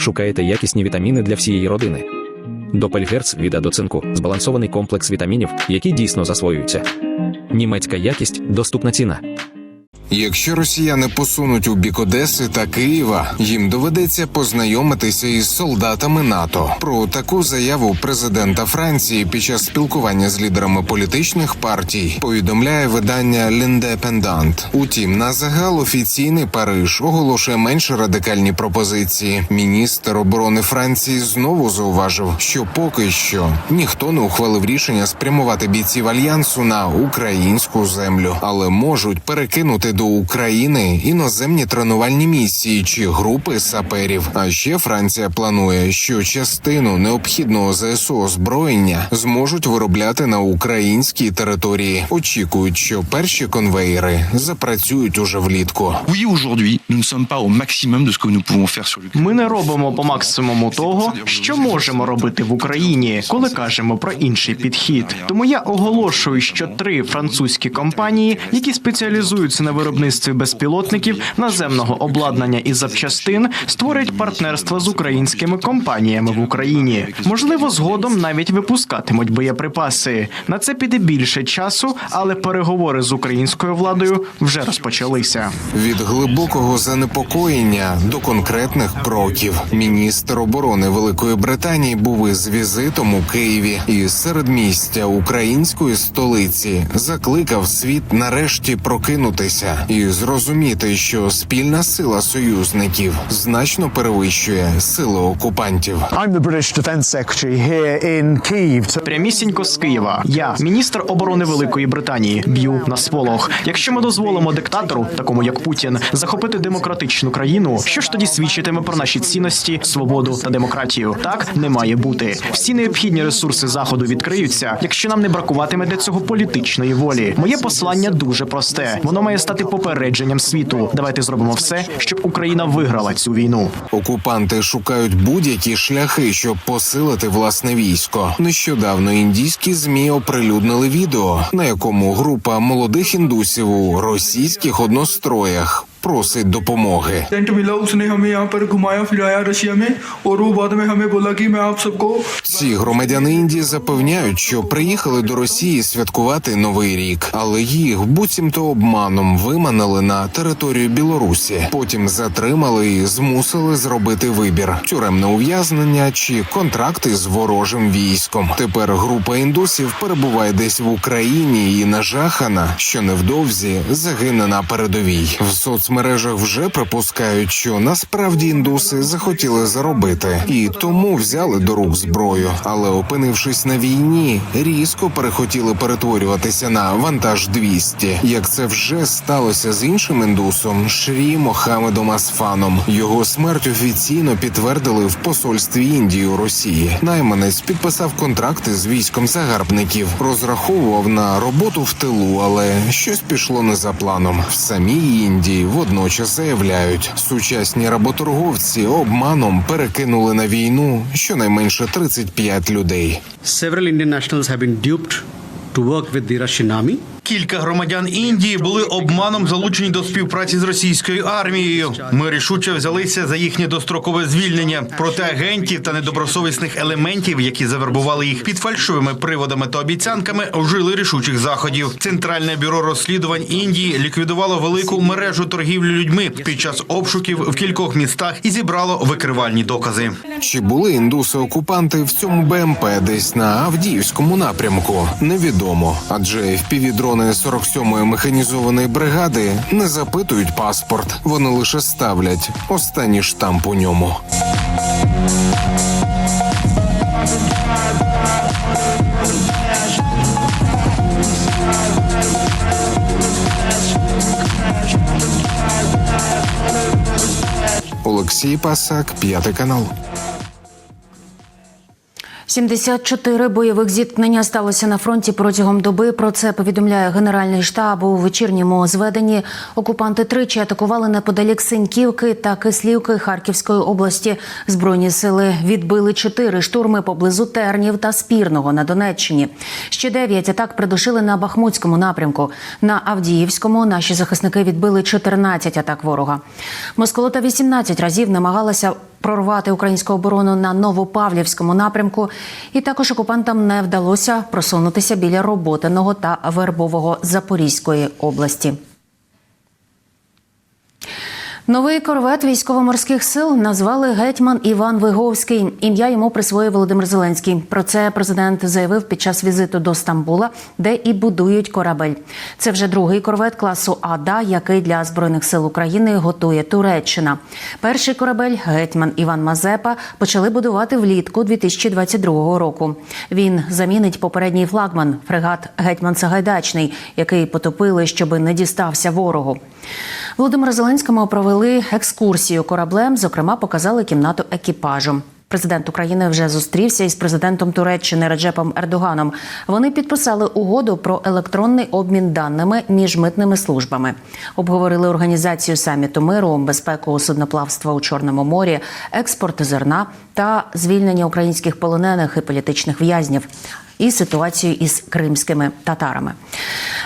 Шукаєте якісні вітаміни для всієї родини. Допельгерц від Адоцинку збалансований комплекс вітамінів, які дійсно засвоюються. Німецька якість, доступна ціна. Якщо росіяни посунуть у бік Одеси та Києва, їм доведеться познайомитися із солдатами НАТО. Про таку заяву президента Франції під час спілкування з лідерами політичних партій повідомляє видання L'Independent. Утім, на загал офіційний Париж оголошує менш радикальні пропозиції. Міністр оборони Франції знову зауважив, що поки що ніхто не ухвалив рішення спрямувати бійців альянсу на українську землю, але можуть перекинути до України іноземні тренувальні місії чи групи саперів. А ще Франція планує, що частину необхідного ЗСУ озброєння зможуть виробляти на українській території. Очікують, що перші конвейери запрацюють уже влітку. Ми не робимо по максимуму того, що можемо робити в Україні, коли кажемо про інший підхід. Тому я оголошую, що три французькі компанії, які спеціалізуються на виробництві безпілотників, наземного обладнання і запчастин, створять партнерство з українськими компаніями в Україні. Можливо, згодом навіть випускатимуть боєприпаси. На це піде більше часу, але переговори з українською владою вже розпочалися. Від глибокого занепокоєння до конкретних кроків міністр оборони Великої Британії був із візитом у Києві і середмістя української столиці закликав світ нарешті прокинутися і зрозуміти, що спільна сила союзників значно перевищує сили окупантів. I'm the British Defence Secretary here in Kyiv. to- Прямісінько з Києва. Я, міністр оборони Великої Британії, б'ю на сполох. Якщо ми дозволимо диктатору, такому як Путін, захопити демократичну країну, що ж тоді свідчитиме про наші цінності, свободу та демократію? Так не має бути. Всі необхідні ресурси заходу відкриються, якщо нам не бракуватиме для цього політичної волі. Моє послання дуже просте. Воно має стати попередженням світу. Давайте зробимо все, щоб Україна виграла цю війну. Окупанти шукають будь-які шляхи, щоб посилити власне військо. Нещодавно індійські змі оприлюднили відео, на якому група молодих індусів у російських одностроях просить допомоги. Ці громадяни Індії запевняють, що приїхали до Росії святкувати новий рік, але їх буцімто обманом виманили на територію Білорусі. Потім затримали і змусили зробити вибір: тюремне ув'язнення чи контракти з ворожим військом. Тепер група індусів перебуває десь в Україні і нажахана, що невдовзі загине на передовій в соц соцмережах вже припускають, що насправді індуси захотіли заробити і тому взяли до рук зброю, але опинившись на війні, різко перехотіли перетворюватися на вантаж 200. Як це вже сталося з іншим індусом Шрі Мохамедом Асфаном. Його смерть офіційно підтвердили в посольстві Індії у Росії. Найманець підписав контракти з військом загарбників, розраховував на роботу в тилу, але щось пішло не за планом. В самій Індії водночас заявляють, сучасні работорговці обманом перекинули на війну щонайменше 35 людей. Several Indian nationals have been duped to work with the Russian army. Кілька громадян Індії були обманом залучені до співпраці з російською армією. Ми рішуче взялися за їхнє дострокове звільнення. Проте агентів та недобросовісних елементів, які завербували їх під фальшивими приводами та обіцянками, вжили рішучих заходів. Центральне бюро розслідувань Індії ліквідувало велику мережу торгівлі людьми під час обшуків в кількох містах і зібрало викривальні докази. Чи були індуси-окупанти в цьому БМП десь на Авдіївському напрямку? Невідомо, адже впівдрони 47-ї механізованої бригади не запитують паспорт, вони лише ставлять останній штамп у ньому. Олексій Пасак, п'ятий канал. 74 бойових зіткнення сталося на фронті протягом доби. Про це повідомляє Генеральний штаб у вечірньому зведенні. Окупанти тричі атакували неподалік Синьківки та Кислівки Харківської області. Збройні сили відбили чотири штурми поблизу Тернів та Спірного на Донеччині. Ще дев'ять атак придушили на Бахмутському напрямку. На Авдіївському наші захисники відбили 14 атак ворога. Москолота 18 разів намагалася прорвати українську оборону на Новопавлівському напрямку, і також окупантам не вдалося просунутися біля роботиного та вербового Запорізької області. Новий корвет військово-морських сил назвали гетьман Іван Виговський. Ім'я йому присвоїв Володимир Зеленський. Про це президент заявив під час візиту до Стамбула, де і будують корабель. Це вже другий корвет класу Ада, який для збройних сил України готує Туреччина. Перший корабель гетьман Іван Мазепа почали будувати влітку 2022 року. Він замінить попередній флагман фрегат Гетьман Сагайдачний, який потопили, щоби не дістався ворогу. Володимира Зеленському провели екскурсію кораблем. Зокрема, показали кімнату екіпажу. Президент України вже зустрівся із президентом Туреччини Реджепом Ердоганом. Вони підписали угоду про електронний обмін даними між митними службами. Обговорили організацію саміту миру, безпеку судноплавства у Чорному морі, експорт зерна та звільнення українських полонених і політичних в'язнів. І ситуацію із кримськими татарами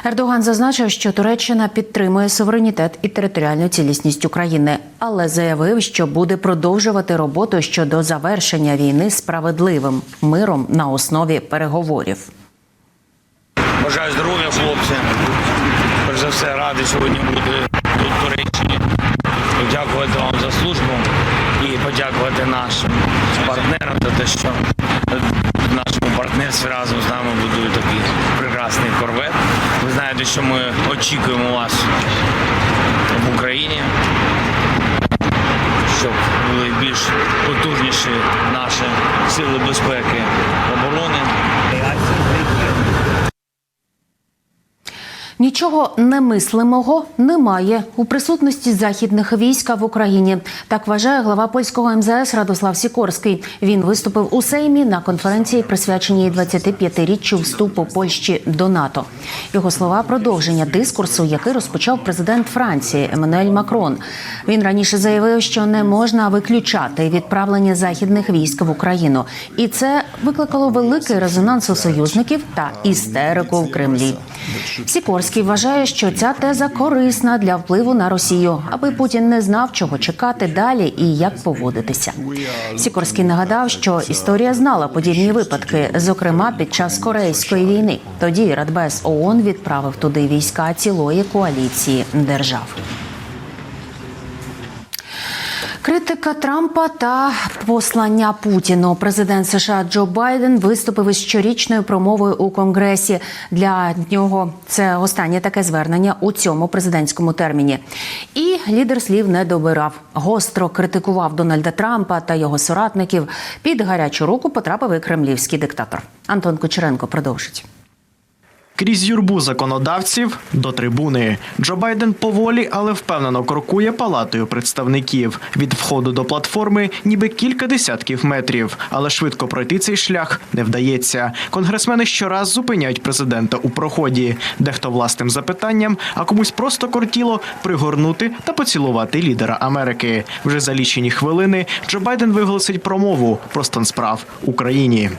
Ердоган зазначив, що Туреччина підтримує суверенітет і територіальну цілісність України, але заявив, що буде продовжувати роботу щодо завершення війни справедливим миром на основі переговорів. Бажаю здоров'я, хлопці. Перш за все, радий сьогодні бути тут в Туреччині. Подякувати вам за службу і подякувати нашим партнерам за те, що в нашому партнерстві разом з нами будують такий прекрасний корвет. Ви знаєте, що ми очікуємо вас в Україні, щоб були більш потужніші наші сили безпеки оборони. Нічого немислимого немає у присутності західних військ в Україні. Так вважає глава польського МЗС Радослав Сікорський. Він виступив у Сеймі на конференції, присвяченій 25-річчю вступу Польщі до НАТО. Його слова продовження дискурсу, який розпочав президент Франції Еммануель Макрон. Він раніше заявив, що не можна виключати відправлення західних військ в Україну, і це викликало великий резонанс у союзників та істерику в Кремлі. Сікорський вважає, що ця теза корисна для впливу на Росію, аби Путін не знав, чого чекати далі і як поводитися. Сікорський нагадав, що історія знала подібні випадки, зокрема під час Корейської війни. Тоді Радбез ООН відправив туди війська цілої коаліції держав. Критика Трампа та послання Путіну. Президент США Джо Байден виступив із щорічною промовою у Конгресі. Для нього це останнє таке звернення у цьому президентському терміні. І лідер слів не добирав. Гостро критикував Дональда Трампа та його соратників. Під гарячу руку потрапив і кремлівський диктатор. Антон Кучеренко продовжить. Крізь юрбу законодавців до трибуни Джо Байден поволі, але впевнено крокує палатою представників від входу до платформи, ніби кілька десятків метрів. Але швидко пройти цей шлях не вдається. Конгресмени щораз зупиняють президента у проході, дехто власним запитанням, а комусь просто кортіло пригорнути та поцілувати лідера Америки. Вже за лічені хвилини Джо Байден виголосить промову про стан справ Україні.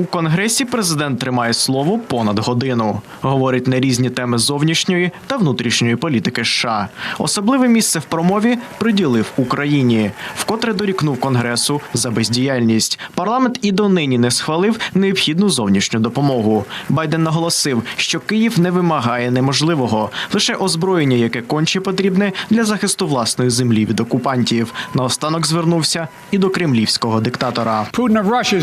У конгресі президент тримає слово понад годину. Говорить на різні теми зовнішньої та внутрішньої політики США. Особливе місце в промові приділив Україні, вкотре дорікнув конгресу за бездіяльність. Парламент і донині не схвалив необхідну зовнішню допомогу. Байден наголосив, що Київ не вимагає неможливого, лише озброєння, яке конче потрібне для захисту власної землі від окупантів. Наостанок звернувся і до кремлівського диктатора. Putin of Russia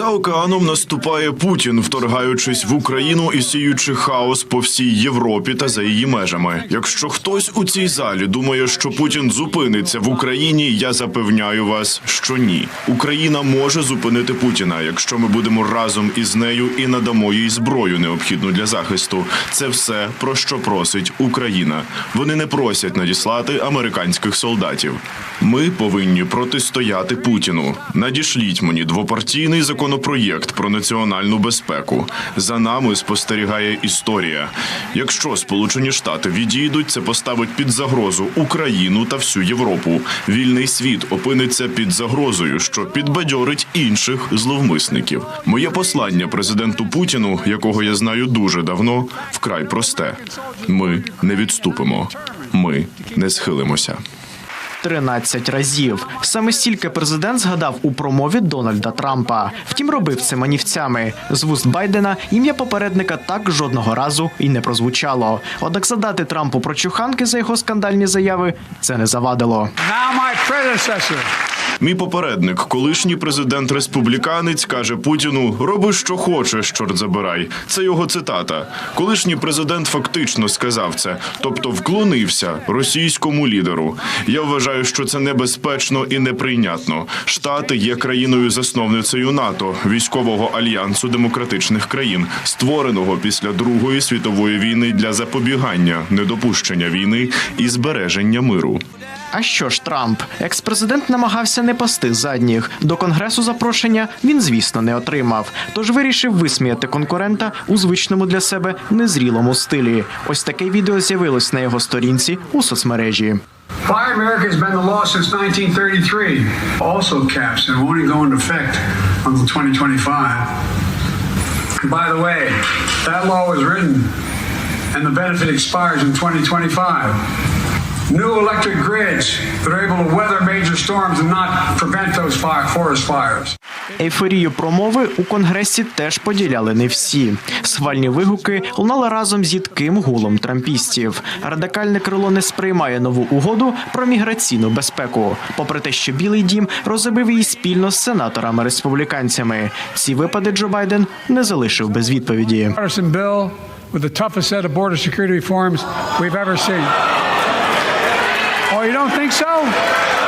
За океаном наступає Путін, вторгаючись в Україну і сіючи хаос по всій Європі та за її межами. Якщо хтось у цій залі думає, що Путін зупиниться в Україні, я запевняю вас, що ні. Україна може зупинити Путіна, якщо ми будемо разом із нею і надамо їй зброю необхідну для захисту. Це все про що просить Україна. Вони не просять надіслати американських солдатів. Ми повинні протистояти Путіну. Надішліть мені двопартійний закон законопроєкт про національну безпеку. За нами спостерігає історія. Якщо Сполучені Штати відійдуть, це поставить під загрозу Україну та всю Європу. Вільний світ опиниться під загрозою, що підбадьорить інших зловмисників. Моє послання президенту Путіну, якого я знаю дуже давно, вкрай просте: ми не відступимо, ми не схилимося. 13 разів. Саме стільки президент згадав у промові Дональда Трампа. Втім, робив це манівцями. З вуст Байдена ім'я попередника так жодного разу і не прозвучало. Однак задати Трампу про чуханки за його скандальні заяви це не завадило. Now my predecessor. Мій попередник, колишній президент республіканець, каже Путіну: роби, що хочеш, чорт забирай. Це його цитата. Колишній президент фактично сказав це, тобто вклонився російському лідеру. Я вважаю, що це небезпечно і неприйнятно. Штати є країною засновницею НАТО, військового альянсу демократичних країн, створеного після Другої світової війни для запобігання недопущення війни і збереження миру. А що ж Трамп? Екс-президент намагався не пасти задніх. До конгресу запрошення він, звісно, не отримав. Тож вирішив висміяти конкурента у звичному для себе незрілому стилі. Ось таке відео з'явилось на його сторінці у соцмережі. Buy America has been the law since 1933. Also caps and won't go into effect until 2025. By the way, that law was written and the benefit expires in 2025. New electric grids that are able to weather major storms and not prevent those fire, forest fires. Ейфорію промови у конгресі теж поділяли не всі. Схвальні вигуки лунали разом з їдким гулом трампістів. Радикальне крило не сприймає нову угоду про міграційну безпеку, попри те, що Білий Дім розробив її спільно з сенаторами-республіканцями. Ці випади Джо Байден не залишив без відповіді. With the toughest set of border security reforms we've ever seen. Oh, you don't think so?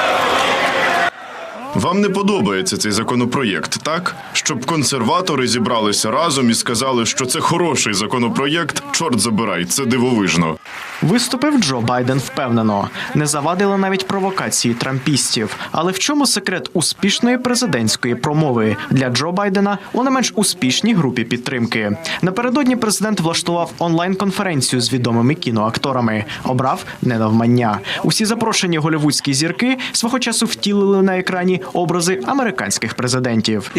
Вам не подобається цей законопроєкт, так? Щоб консерватори зібралися разом і сказали, що це хороший законопроєкт. Чорт забирай, це дивовижно. Виступив Джо Байден впевнено. Не завадили навіть провокації трампістів. Але в чому секрет успішної президентської промови для Джо Байдена у не менш успішній групі підтримки? Напередодні президент влаштував онлайн-конференцію з відомими кіноакторами. Обрав не навмання. Усі запрошені голівудські зірки свого часу втілили на екрані образи американських президентів.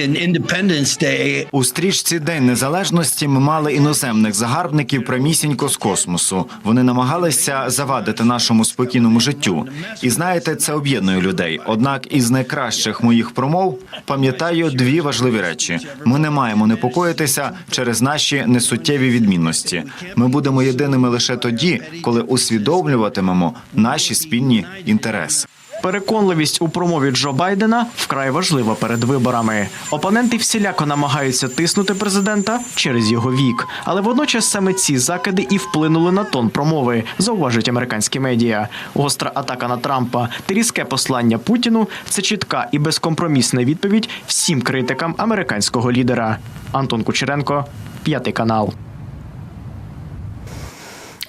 У стрічці День Незалежності ми мали іноземних загарбників прямісінько з космосу. Вони намагалися завадити нашому спокійному життю. І знаєте, це об'єднує людей. Однак із найкращих моїх промов пам'ятаю дві важливі речі: ми не маємо непокоїтися через наші несуттєві відмінності. Ми будемо єдиними лише тоді, коли усвідомлюватимемо наші спільні інтереси. Переконливість у промові Джо Байдена вкрай важлива перед виборами. Опоненти всіляко намагаються тиснути президента через його вік, але водночас саме ці закиди і вплинули на тон промови, зауважують американські медіа. Гостра атака на Трампа різке послання Путіну це чітка і безкомпромісна відповідь всім критикам американського лідера. Антон Кучеренко, п'ятий канал.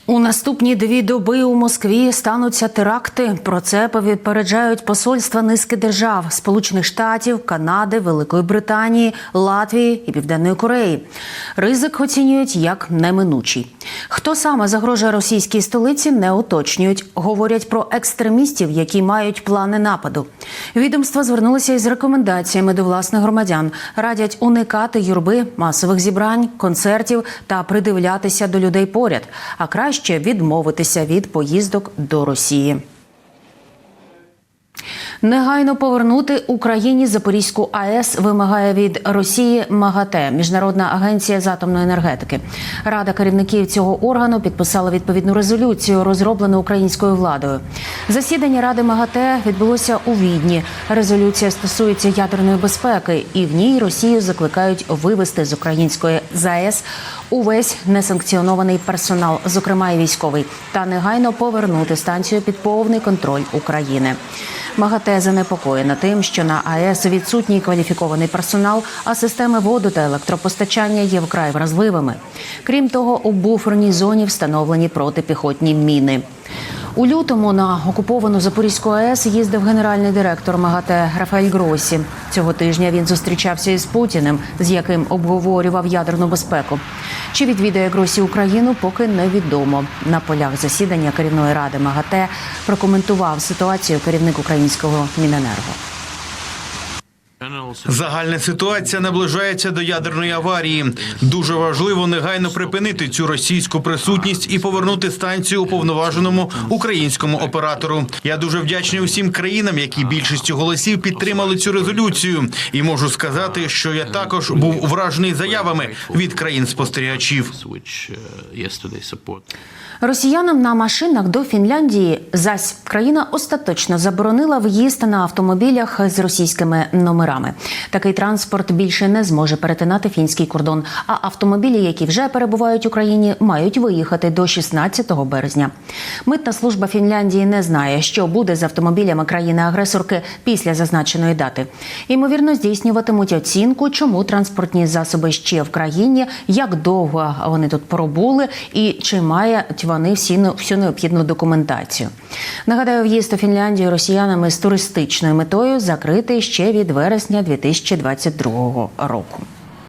У наступні дві доби у Москві стануться теракти. Про це попереджають посольства низки держав Сполучених Штатів, Канади, Великої Британії, Латвії і Південної Кореї. Ризик оцінюють як неминучий. Хто саме загрожує російській столиці, не уточнюють. Говорять про екстремістів, які мають плани нападу. Відомства звернулися із рекомендаціями до власних громадян. Радять уникати юрби, масових зібрань, концертів та придивлятися до людей поряд. А краще відмовитися від поїздок до Росії. Негайно повернути Україні Запорізьку АЕС вимагає від Росії МАГАТЕ, Міжнародна агенція з атомної енергетики. Рада керівників цього органу підписала відповідну резолюцію, розроблену українською владою. Засідання ради МАГАТЕ відбулося у Відні. Резолюція стосується ядерної безпеки, і в ній Росію закликають вивести з української ЗАЕС увесь несанкціонований персонал, зокрема і військовий, та негайно повернути станцію під повний контроль України. МАГАТЕ занепокоєна тим, що на АЕС відсутній кваліфікований персонал, а системи воду та електропостачання є вкрай вразливими. Крім того, у буферній зоні встановлені протипіхотні міни. У лютому на окуповану Запорізьку АЕС їздив генеральний директор МАГАТЕ Рафаель Гросі. Цього тижня він зустрічався із Путіним, з яким обговорював ядерну безпеку. Чи відвідає Гросі Україну, поки невідомо. На полях засідання керівної ради МАГАТЕ прокоментував ситуацію керівник українського Міненерго. Загальна ситуація наближається до ядерної аварії. Дуже важливо негайно припинити цю російську присутність і повернути станцію уповноваженому українському оператору. Я дуже вдячний усім країнам, які більшістю голосів підтримали цю резолюцію. І можу сказати, що я також був вражений заявами від країн спостерігачів. Росіянам на машинах до Фінляндії зась країна остаточно заборонила в'їзд на автомобілях з російськими номерами. Такий транспорт більше не зможе перетинати фінський кордон. А автомобілі, які вже перебувають в Україні, мають виїхати до 16 березня. Митна служба Фінляндії не знає, що буде з автомобілями країни-агресорки після зазначеної дати. Ймовірно, здійснюватимуть оцінку, чому транспортні засоби ще в країні, як довго вони тут пробули і чи мають вони всі всю необхідну документацію. Нагадаю, в'їзд у Фінляндію росіянами з туристичною метою закритий ще від вересня 2022 року.